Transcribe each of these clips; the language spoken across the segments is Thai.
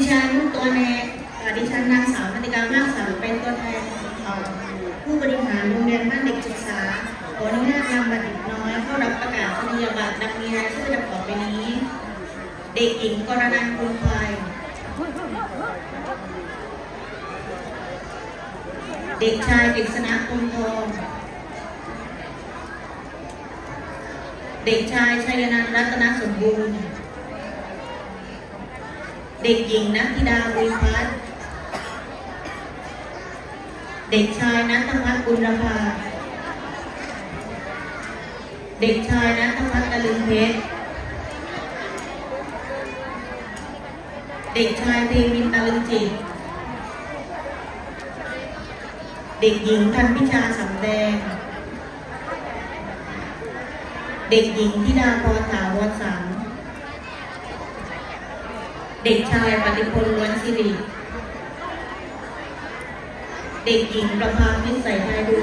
ิฉันตัวแนดิฉันนางสาวนันติกามากสาวเป็นตัวแทนผู้บริหารโรงเรียนบ้านเด็กศึกษาขออนุญาตนำบัตรเด็กน้อยเข้ารับประกาศนียบัตรดังมีรายชื่อดังต่อไปนี้ เด็กหญิงกรนันคุณไฟเด็กชายกฤษณะคุณทองเด็กชายชัยนันท์รัตนสมบูรณ์ เด็กหญิงนัทธิดาบุญพัฒน์เด็กชายนัทพัฒน์บุญรภาเด็กชายนัทพัฒน์ตะลึงเพชร เด็กชายเทวินตะลึงจิต เด็กหญิงทันพิชาสำแดง เด็กหญิงธิดาพรถาวรสัง เด็กชายปฏิพลล้วนสิริ เด็กหญิงประภาพิสัยไทยดู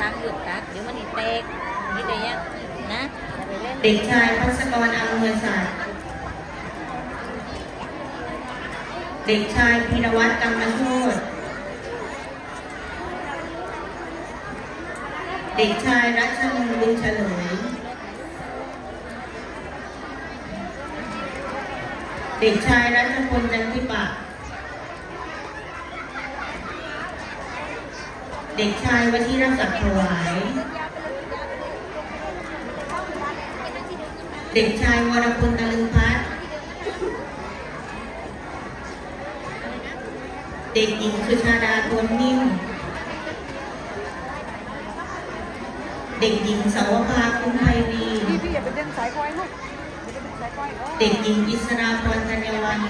ตักหยุดตักเดี๋ยวมันอีเตกนี่เดี๋ยวยังนะอย่าไปเล่นเด็กชายพัศกรอำนวยศักดิ์เด็กชายพีรวัตรกรรมโชตเด็กชายรัชนนท์บุญเฉลย เด็กชายรัชพลจันทิปะ เด็กชายวชิรศักดิ์ถวาย เด็กชายวรพลตะลึงพัฒเด็กหญิงสุชาดาทวนนิ่ม เด็กหญิงสาวภาคุ้มไพรีพี่พี่อย่าไปดึงสายไฟลูก เด็กหญิงอิสราพรธัญวัฒน์